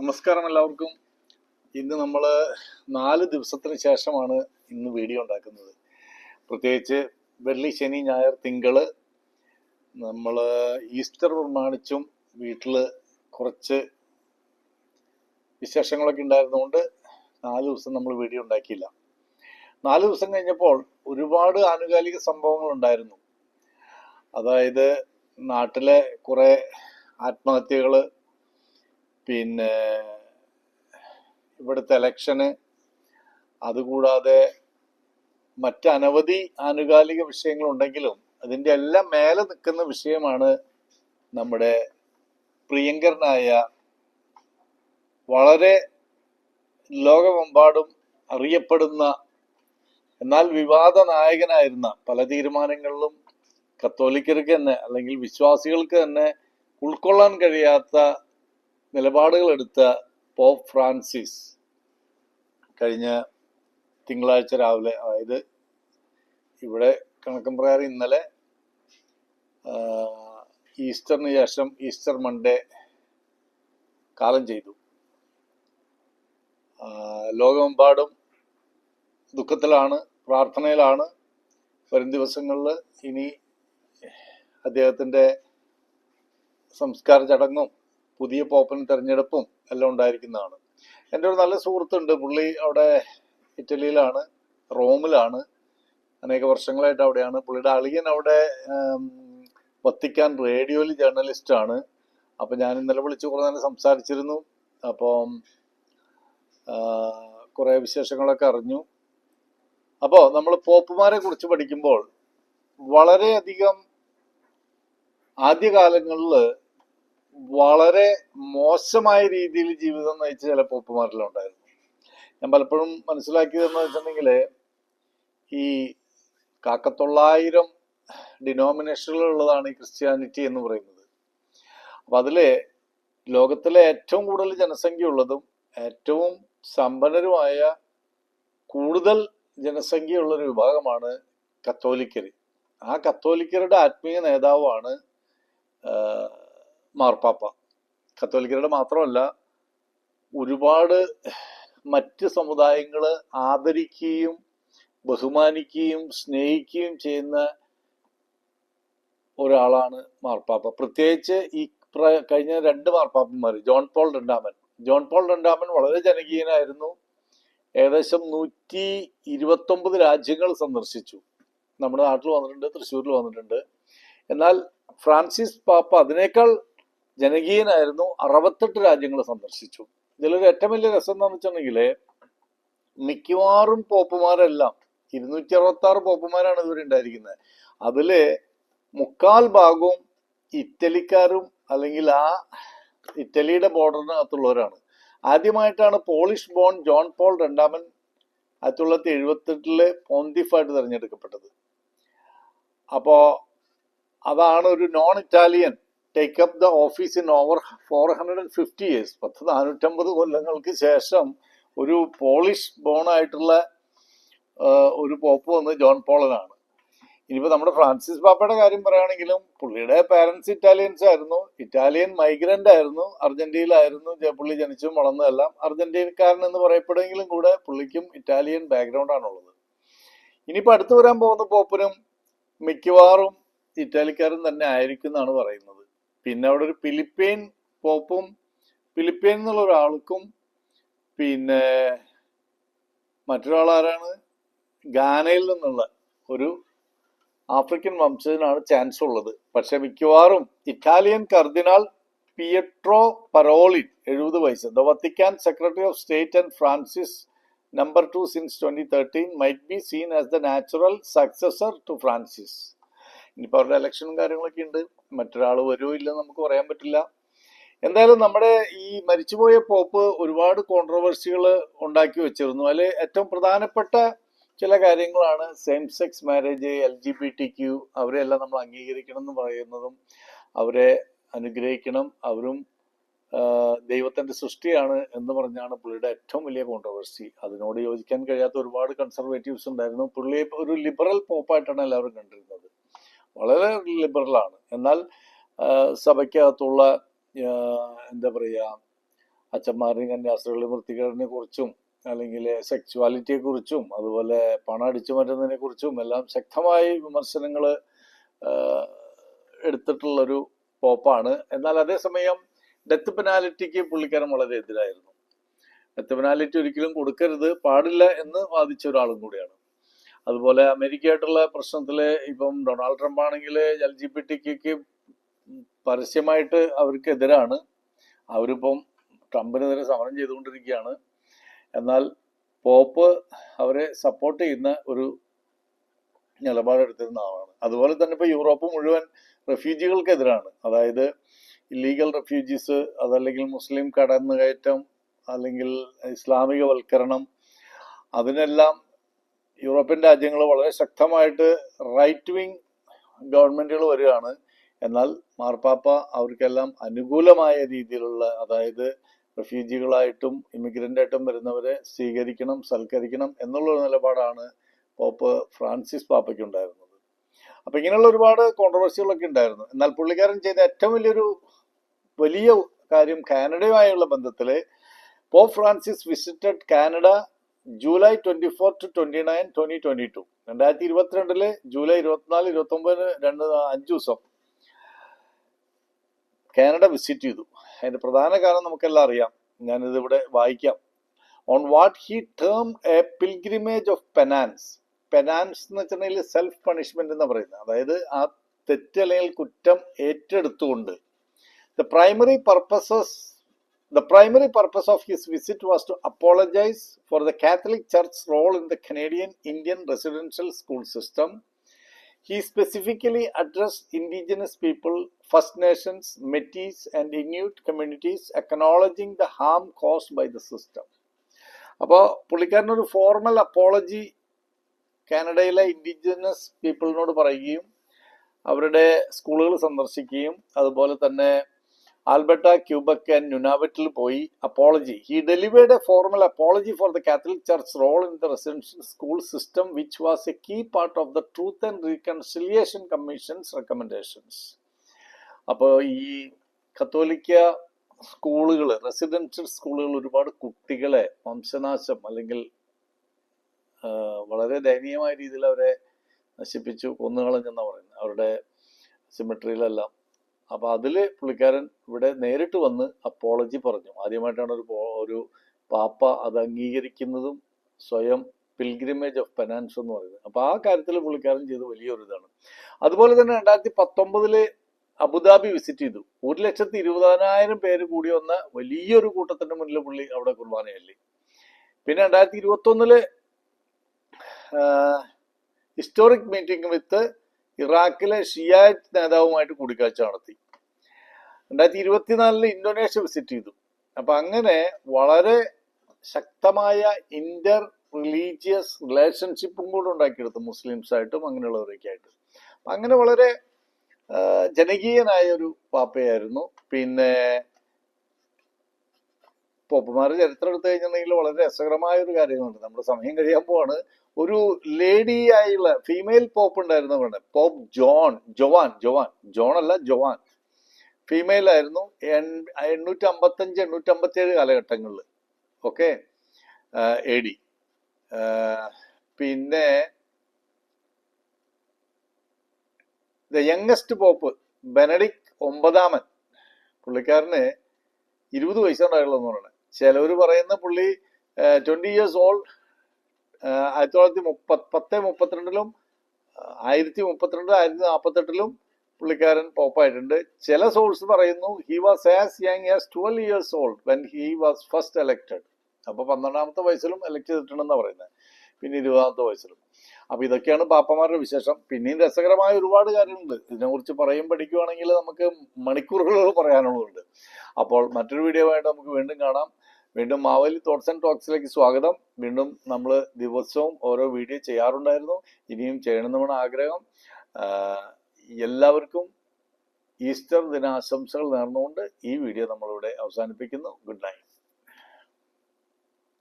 നമസ്കാരം എല്ലാവർക്കും. ഇന്ന് നമ്മൾ നാല് ദിവസത്തിന് ശേഷമാണ് ഇന്ന് വീഡിയോ ഉണ്ടാക്കുന്നത്. പ്രത്യേകിച്ച് വെള്ളി ശനി ഞായർ തിങ്കൾ നമ്മൾ ഈസ്റ്റർ പ്രമാണിച്ചും വീട്ടിൽ കുറച്ച് വിശേഷങ്ങളൊക്കെ ഉണ്ടായിരുന്നുകൊണ്ട് നാല് ദിവസം നമ്മൾ വീഡിയോ ഉണ്ടാക്കിയില്ല. നാല് ദിവസം കഴിഞ്ഞപ്പോൾ ഒരുപാട് ആനുകാലിക സംഭവങ്ങൾ ഉണ്ടായിരുന്നു. അതായത് നാട്ടിലെ കുറേ ആത്മഹത്യകൾ പിന്നെ ഇവിടുത്തെ ഇലക്ഷന് അതുകൂടാതെ മറ്റനവധി ആനുകാലിക വിഷയങ്ങളുണ്ടെങ്കിലും അതിന്റെ എല്ലാം മേലെ നിൽക്കുന്ന വിഷയമാണ് നമ്മുടെ പ്രിയങ്കരനായ വളരെ ലോകമെമ്പാടും അറിയപ്പെടുന്ന എന്നാൽ വിവാദ നായകനായിരുന്ന പല തീരുമാനങ്ങളിലും കത്തോലിക്കർക്ക് തന്നെ അല്ലെങ്കിൽ വിശ്വാസികൾക്ക് തന്നെ ഉൾക്കൊള്ളാൻ കഴിയാത്ത നിലപാടുകൾ എടുത്ത പോപ്പ് ഫ്രാൻസിസ് കഴിഞ്ഞ തിങ്കളാഴ്ച രാവിലെ അതായത് ഇവിടെ കണക്കും പ്രകാരം ഇന്നലെ ഈസ്റ്ററിന് ശേഷം ഈസ്റ്റർ മൺഡേ കാലം ചെയ്തു. ലോകമെമ്പാടും ദുഃഖത്തിലാണ് പ്രാർത്ഥനയിലാണ്. വരും ദിവസങ്ങളിൽ ഇനി അദ്ദേഹത്തിന്റെ സംസ്കാര ചടങ്ങും പുതിയ പോപ്പൻ തെരഞ്ഞെടുപ്പും എല്ലാം ഉണ്ടായിരിക്കുന്നതാണ്. എന്റെ ഒരു നല്ല സുഹൃത്തുണ്ട്. പുള്ളി അവിടെ ഇറ്റലിയിലാണ് റോമിലാണ്. അനേക വർഷങ്ങളായിട്ട് അവിടെയാണ്. പുള്ളിയുടെ അളിയൻ അവിടെ വത്തിക്കാൻ റേഡിയോയിൽ ജേർണലിസ്റ്റാണ് ആണ്. അപ്പൊ ഞാൻ ഇന്നലെ വിളിച്ച് കുറേ നേരം സംസാരിച്ചിരുന്നു. അപ്പം കുറെ വിശേഷങ്ങളൊക്കെ അറിഞ്ഞു. അപ്പോൾ നമ്മൾ പോപ്പുമാരെ കുറിച്ച് പഠിക്കുമ്പോൾ വളരെയധികം ആദ്യകാലങ്ങളിൽ വളരെ മോശമായ രീതിയിൽ ജീവിതം നയിച്ച ചില പോപ്പുമാരെല്ലാം ഉണ്ടായിരുന്നു ഞാൻ പലപ്പോഴും മനസ്സിലാക്കിയതെന്ന് വെച്ചിട്ടുണ്ടെങ്കിൽ ഈ കാക്കത്തൊള്ളായിരം ഡിനോമിനേഷനുകളുള്ളതാണ് ഈ ക്രിസ്ത്യാനിറ്റി എന്ന് പറയുന്നത്. അപ്പം അതിൽ ലോകത്തിലെ ഏറ്റവും കൂടുതൽ ജനസംഖ്യ ഉള്ളതും ഏറ്റവും സമ്പന്നരുമായ കൂടുതൽ ജനസംഖ്യയുള്ള ഒരു വിഭാഗമാണ് കത്തോലിക്കർ ആ കത്തോലിക്കരുടെ ആത്മീയ നേതാവാണ് മാർപ്പാപ്പ. കത്തോലിക്കരുടെ മാത്രമല്ല ഒരുപാട് മറ്റ് സമുദായങ്ങൾ ആദരിക്കുകയും ബഹുമാനിക്കുകയും സ്നേഹിക്കുകയും ചെയ്യുന്ന ഒരാളാണ് മാർപ്പാപ്പ. പ്രത്യേകിച്ച് ഈ കഴിഞ്ഞ രണ്ട് മാർപ്പാപ്പന്മാർ ജോൺ പോൾ രണ്ടാമൻ. ജോൺ പോൾ രണ്ടാമൻ വളരെ ജനകീയനായിരുന്നു. ഏകദേശം നൂറ്റി ഇരുപത്തൊമ്പത് രാജ്യങ്ങൾ സന്ദർശിച്ചു. നമ്മുടെ നാട്ടിൽ വന്നിട്ടുണ്ട് തൃശ്ശൂരിൽ വന്നിട്ടുണ്ട്. എന്നാൽ ഫ്രാൻസിസ് പാപ്പ അതിനേക്കാൾ ജനകീയനായിരുന്നു. അറുപത്തെട്ട് രാജ്യങ്ങൾ സന്ദർശിച്ചു. ഇതിലൊരു ഏറ്റവും വലിയ രസം എന്താണെന്ന് വെച്ചിട്ടുണ്ടെങ്കിൽ മിക്കവാറും പോപ്പുമാരെല്ലാം ഇരുന്നൂറ്റി അറുപത്തി ആറ് പോപ്പുമാരാണ് ഇതുവരെ ഉണ്ടായിരിക്കുന്നത്. അതിൽ മുക്കാൽ ഭാഗവും ഇറ്റലിക്കാരും അല്ലെങ്കിൽ ആ ഇറ്റലിയുടെ ബോർഡറിനകത്തുള്ളവരാണ്. ആദ്യമായിട്ടാണ് പോളിഷ് ബോൺ ജോൺ പോൾ രണ്ടാമൻ ആയിരത്തി തൊള്ളായിരത്തി എഴുപത്തെട്ടിലെ പോന്തിഫായിട്ട് തിരഞ്ഞെടുക്കപ്പെട്ടത്. അപ്പോ അതാണ് ഒരു non Italian take up the office in over four hundred and fifty years പത്ത് നാനൂറ്റമ്പത് കൊല്ലങ്ങൾക്ക് ശേഷം ഒരു പോളിഷ് ബോൺ ആയിട്ടുള്ള ഒരു പോപ്പ് വന്ന് ജോൺ പോളനാണ്. ഇനിയിപ്പോൾ നമ്മുടെ ഫ്രാൻസിസ് പാപ്പയുടെ കാര്യം പറയുകയാണെങ്കിലും പുള്ളിയുടെ പാരൻസ് ഇറ്റാലിയൻസ് ആയിരുന്നു. ഇറ്റാലിയൻ മൈഗ്രന്റ് ആയിരുന്നു. അർജന്റീനയിലായിരുന്നു. പുള്ളി ജനിച്ചും വളർന്നതെല്ലാം അർജന്റീനക്കാരൻ എന്ന് പറയപ്പെടുമെങ്കിലും കൂടെ പുള്ളിക്കും ഇറ്റാലിയൻ ബാക്ക്ഗ്രൗണ്ട് ആണുള്ളത്. ഇനിയിപ്പോ അടുത്ത് വരാൻ പോകുന്ന പോപ്പിനും മിക്കവാറും ഇറ്റാലിക്കാരൻ തന്നെ ആയിരിക്കും എന്നാണ് പറയുന്നത്. പിന്നെ അവിടെ ഒരു ഫിലിപ്പീൻ പോപ്പും ഫിലിപ്പൈൻ എന്നുള്ള ഒരാൾക്കും പിന്നെ മറ്റൊരാൾ ആരാണ്? ഗാനയിൽ നിന്നുള്ള ഒരു ആഫ്രിക്കൻ വംശജനാണ് ചാൻസ് ഉള്ളത്. പക്ഷെ മിക്കവാറും ഇറ്റാലിയൻ കർദിനാൾ പിയട്രോ പരോളിൻ എഴുപത് വയസ്സ്. The Vatican secretary of state and Francis number two since twenty thirteen might be seen as the natural successor to Francis. ഇനിയിപ്പോൾ അവരുടെ ഇലക്ഷനും കാര്യങ്ങളൊക്കെ ഉണ്ട്. മറ്റൊരാൾ വരുമോ ഇല്ല നമുക്ക് പറയാൻ പറ്റില്ല. എന്തായാലും നമ്മുടെ ഈ മരിച്ചുപോയ പോപ്പ് ഒരുപാട് കോൺട്രവേഴ്സികൾ ഉണ്ടാക്കി വെച്ചിരുന്നു. അതിൽ ഏറ്റവും പ്രധാനപ്പെട്ട ചില കാര്യങ്ങളാണ് same sex marriage L G B T Q അവരെല്ലാം നമ്മൾ അംഗീകരിക്കണം എന്ന് പറയുന്നതും അവരെ അനുഗ്രഹിക്കണം. അവരും ദൈവത്തിന്റെ സൃഷ്ടിയാണ് എന്ന് പറഞ്ഞാണ് പുള്ളിയുടെ ഏറ്റവും വലിയ കോൺട്രവേഴ്സി അതിനോട് യോജിക്കാൻ കഴിയാത്ത ഒരുപാട് കൺസർവേറ്റീവ്സ് ഉണ്ടായിരുന്നു. പുള്ളിയെ ഒരു ലിബറൽ പോപ്പായിട്ടാണ് എല്ലാവരും കണ്ടിരുന്നത്. വളരെ ലിബറലാണ് എന്നാൽ സഭയ്ക്കകത്തുള്ള എന്താ പറയുക അച്ഛന്മാരെയും കന്യാസ്ത്രീകളുടെ വൃത്തികേടിനെ കുറിച്ചും അല്ലെങ്കിൽ സെക്ച്വാലിറ്റിയെ കുറിച്ചും അതുപോലെ പണം അടിച്ചു മാറ്റുന്നതിനെ കുറിച്ചും എല്ലാം ശക്തമായി വിമർശനങ്ങൾ എടുത്തിട്ടുള്ളൊരു പോപ്പാണ്. എന്നാൽ അതേസമയം ഡെത്ത് പെനാലിറ്റിക്ക് പുള്ളിക്കാരൻ വളരെ എതിരായിരുന്നു. ഡെത്ത് പെനാലിറ്റി ഒരിക്കലും കൊടുക്കരുത് പാടില്ല എന്ന് വാദിച്ച ഒരാളും കൂടിയാണ്. അതുപോലെ അമേരിക്കയായിട്ടുള്ള പ്രശ്നത്തിൽ ഇപ്പം ഡൊണാൾഡ് ട്രംപ് ആണെങ്കിൽ എൽ ജി പി ടിക്ക് പരസ്യമായിട്ട് അവർക്ക് എതിരാണ് അവരിപ്പം ട്രംപിനെതിരെ സമരം ചെയ്തുകൊണ്ടിരിക്കുകയാണ്. എന്നാൽ പോപ്പ് അവരെ സപ്പോർട്ട് ചെയ്യുന്ന ഒരു നിലപാടെടുത്തിരുന്ന ആളാണ്. അതുപോലെ തന്നെ ഇപ്പോൾ യൂറോപ്പ് മുഴുവൻ റെഫ്യൂജികൾക്കെതിരാണ്. അതായത് ഇല്ലീഗൽ റെഫ്യൂജീസ് അതല്ലെങ്കിൽ മുസ്ലിം കടന്നുകയറ്റം അല്ലെങ്കിൽ ഇസ്ലാമികവൽക്കരണം അതിനെല്ലാം യൂറോപ്യൻ രാജ്യങ്ങൾ വളരെ ശക്തമായിട്ട് റൈറ്റ് വിങ് ഗവൺമെന്റുകൾ വരികയാണ്. എന്നാൽ മാർപ്പാപ്പ അവർക്കെല്ലാം അനുകൂലമായ രീതിയിലുള്ള അതായത് റെഫ്യൂജികളായിട്ടും ഇമിഗ്രന്റ് ആയിട്ടും വരുന്നവരെ സ്വീകരിക്കണം സൽക്കരിക്കണം എന്നുള്ള ഒരു നിലപാടാണ് പോപ്പ് ഫ്രാൻസിസ് പാപ്പയ്ക്ക് ഉണ്ടായിരുന്നത് അപ്പൊ ഇങ്ങനെയുള്ള ഒരുപാട് കോൺട്രവേഴ്സികളൊക്കെ ഉണ്ടായിരുന്നു. എന്നാൽ പുള്ളിക്കാരൻ ചെയ്ത ഏറ്റവും വലിയൊരു വലിയ കാര്യം കാനഡയുമായുള്ള ബന്ധത്തിൽ pope Francis visited Canada July twenty four to twenty nine twenty twenty two രണ്ടായിരത്തി ഇരുപത്തിരണ്ടിൽ ജൂലൈ ഇരുപത്തിനാല് ഇരുപത്തി ഒമ്പതിന് രണ്ട് അഞ്ച് ദിവസം കാനഡ വിസിറ്റ് ചെയ്തു. അതിന്റെ പ്രധാന കാരണം നമുക്കെല്ലാം അറിയാം. ഞാനിത് ഇവിടെ വായിക്കാം. On what he term a pilgrimage of penance penance എന്ന് വെച്ചിട്ടുണ്ടെങ്കിൽ സെൽഫ് പണിഷ്മെന്റ് എന്ന് പറയുന്നത്. അതായത് ആ തെറ്റ് അല്ലെങ്കിൽ കുറ്റം ഏറ്റെടുത്തുകൊണ്ട്. The primary purposes the primary purpose of his visit was to apologise for the Catholic church role in the Canadian Indian residential school system He specifically addressed indigenous people, First Nations, Metis, and Inuit communities, acknowledging the harm caused by the system. അപ്പോൾ പുള്ളിക്കാരനൊരു formal apology കാനഡയിലെ indigenous പീപ്പിളിനോട് പറയുകയും അവരുടെ സ്കൂളുകൾ സന്ദർശിക്കുകയും അതുപോലെ തന്നെ ആൽബർട്ട ക്യൂബക്ക് ആൻഡ് നുനാവറ്റിൽ പോയി apology. He delivered a formal apology for the Catholic church role in the residential school system which was a key part of the truth and reconciliation commission's recommendations അപ്പോൾ ഈ കത്തോലിക്ക സ്കൂളുകൾ residential സ്കൂളുകൾ ഒരുപാട് കുട്ടികളെ വംശനാശം അല്ലെങ്കിൽ വളരെ ദയനീയമായ രീതിയിൽ അവരെ നശിപ്പിച്ചു കൊന്നുകളഞ്ഞെന്നാണ് പറയുന്നത്. അവരുടെ സിമെട്രിയിലെല്ലാം അപ്പൊ അതിൽ പുള്ളിക്കാരൻ ഇവിടെ നേരിട്ട് വന്ന് അപ്പോളജി പറഞ്ഞു. ആദ്യമായിട്ടാണ് ഒരു ഒരു പാപ്പ അത് അംഗീകരിക്കുന്നതും സ്വയം പിൽഗ്രിമേജ് ഓഫ് പെനാൻസ് എന്ന് പറയുന്നത്. അപ്പൊ ആ കാര്യത്തിൽ പുള്ളിക്കാരൻ ചെയ്ത് വലിയൊരു ഇതാണ്. അതുപോലെ തന്നെ രണ്ടായിരത്തി പത്തൊമ്പതിൽ അബുദാബി വിസിറ്റ് ചെയ്തു. ഒരു ലക്ഷത്തി ഇരുപതിനായിരം പേര് കൂടി വന്ന വലിയൊരു കൂട്ടത്തിന്റെ മുന്നിൽ പുള്ളി അവിടെ കുർബാനയല്ലേ പിന്നെ രണ്ടായിരത്തി ഇരുപത്തി ഒന്നിൽ ഹിസ്റ്റോറിക് മീറ്റിംഗ് വിത്ത് ഇറാഖിലെ ഷിയാറ്റ് നേതാവുമായിട്ട് കൂടിക്കാഴ്ച നടത്തി. രണ്ടായിരത്തി ഇരുപത്തിനാലിൽ ഇന്തോനേഷ്യ വിസിറ്റ് ചെയ്തു. അപ്പൊ അങ്ങനെ വളരെ ശക്തമായ ഇന്റർ റിലീജിയസ് റിലേഷൻഷിപ്പും കൂടെ ഉണ്ടാക്കിയെടുത്തു മുസ്ലിംസ് ആയിട്ടും അങ്ങനെയുള്ളവരൊക്കെ ആയിട്ട്. അങ്ങനെ വളരെ ജനകീയനായ ഒരു പാപ്പയായിരുന്നു പിന്നെ പോപ്പുമാർ ചരിത്രം എടുത്തു കഴിഞ്ഞിട്ടുണ്ടെങ്കിൽ വളരെ രസകരമായ ഒരു കാര്യങ്ങളുണ്ട്. നമ്മുടെ സമയം കഴിയാൻ പോവാണ്. ഒരു ലേഡി ആയുള്ള ഫീമെയിൽ പോപ്പ് ഉണ്ടായിരുന്നു അവിടെ pope John Joan Joan John അല്ല ജോവാൻ ഫീമെയിൽ ആയിരുന്നു. എണ്ണൂറ്റി അമ്പത്തഞ്ച് എണ്ണൂറ്റി അമ്പത്തി ഏഴ് കാലഘട്ടങ്ങളിൽ ഓക്കെ എ ഡി പിന്നെ ദ യങ്സ്റ്റ് പോപ്പ് ബെനഡിക് ഒമ്പതാമൻ. പുള്ളിക്കാരന് ഇരുപത് വയസ്സുണ്ടായുള്ളൂ എന്ന് പറയുന്നത് ചിലവർ പറയുന്ന പുള്ളി ട്വന്റി ഇയേഴ്സ് ഓൾഡ് ആയിരത്തി തൊള്ളായിരത്തി മുപ്പ പത്ത് മുപ്പത്തിരണ്ടിലും ആയിരത്തി മുപ്പത്തിരണ്ട് ആയിരത്തി നാൽപ്പത്തെട്ടിലും പുള്ളിക്കാരൻ പോപ്പായിട്ടുണ്ട് ചില സോഴ്സ് പറയുന്നു he was as young as twelve years old when he was first elected അപ്പൊ പന്ത്രണ്ടാമത്തെ വയസ്സിലും എലക്ട് ചെയ്തിട്ടുണ്ടെന്നാണ് പറയുന്നത് പിന്നെ ഇരുപതാമത്തെ വയസ്സിലും. അപ്പൊ ഇതൊക്കെയാണ് പാപ്പമാരുടെ വിശേഷം. പിന്നെയും രസകരമായ ഒരുപാട് കാര്യങ്ങളുണ്ട്. ഇതിനെക്കുറിച്ച് പറയും പഠിക്കുവാണെങ്കിൽ നമുക്ക് മണിക്കൂറുകൾ പറയാനുള്ളതുണ്ട്. അപ്പോൾ മറ്റൊരു വീഡിയോ ആയിട്ട് നമുക്ക് വീണ്ടും കാണാം. വീണ്ടും മാവേലി തോട്ട്സ് ആൻഡ് ടോക്സിലേക്ക് സ്വാഗതം. വീണ്ടും നമ്മൾ ദിവസവും ഓരോ വീഡിയോ ചെയ്യാറുണ്ടായിരുന്നു. ഇനിയും ചെയ്യണമെന്നാണ് ആഗ്രഹം. എല്ലാവർക്കും ഈസ്റ്റർ ദിനാശംസകൾ നേർന്നുകൊണ്ട് ഈ വീഡിയോ നമ്മളിവിടെ അവസാനിപ്പിക്കുന്നു. Good night.